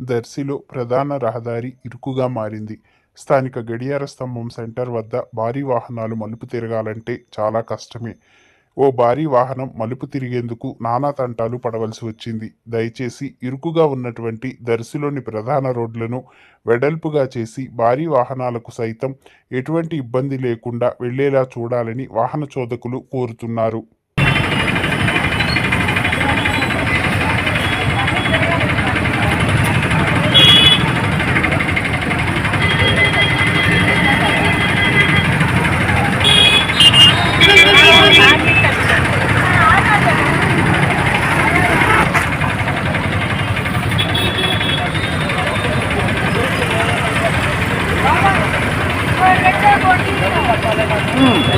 దర్శిలో ప్రధాన రహదారి ఇరుకుగా మారింది. స్థానిక గడియార స్తంభం సెంటర్ వద్ద భారీ వాహనాలు మలుపు తిరగాలంటే చాలా కష్టమే. ఓ భారీ వాహనం మలుపు తిరిగేందుకు నానా తంటాలు పడవలసి వచ్చింది. దయచేసి ఇరుకుగా ఉన్నటువంటి దర్శిలోని ప్రధాన రోడ్లను వెడల్పుగా చేసి భారీ వాహనాలకు సైతం ఎటువంటి ఇబ్బంది లేకుండా వెళ్ళేలా చూడాలని వాహన చోదకులు కోరుతున్నారు. হুম